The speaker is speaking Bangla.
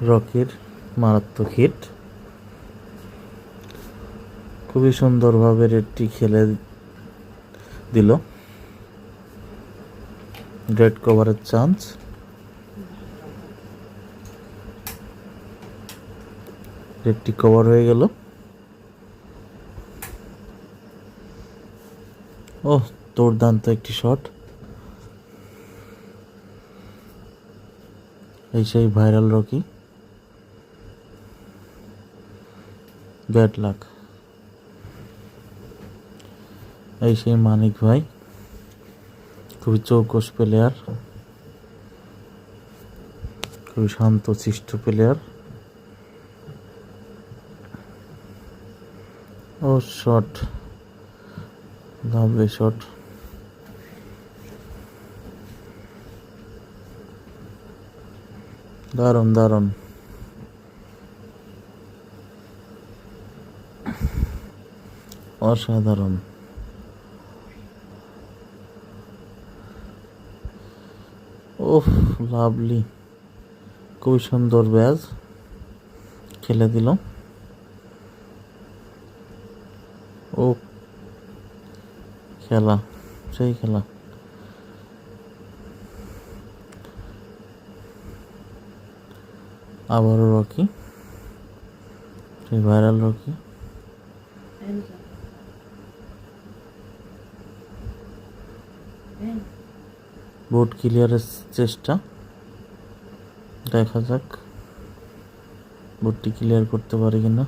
রকির মারাত্মক হিট খুবই সুন্দরভাবে রেডটি খেলে দিল। গ্রেট কভারের চান্স রেডটি কভার হয়ে গেল। ও দুর্দান্ত একটি শট এই সেই ভাইরাল রকি। ব্যাড লাক এই সেই মানিক ভাই, খুবই চৌকস প্লেয়ার খুবই শান্ত শিষ্ট প্লেয়ার ও শট লাভলি শট দারুণ দারুণ। অসাধারণ। ওহ লাভলি খুবই সুন্দর ব্যাজ। খেলে দিল। ও, খেলা, সেই খেলা। আবারও রকি, সেই ভাইরাল রকি। বোর্ড ক্লিয়ারের চেষ্টা। দেখা যাক বোর্ডটি ক্লিয়ার করতে পারি কিনা।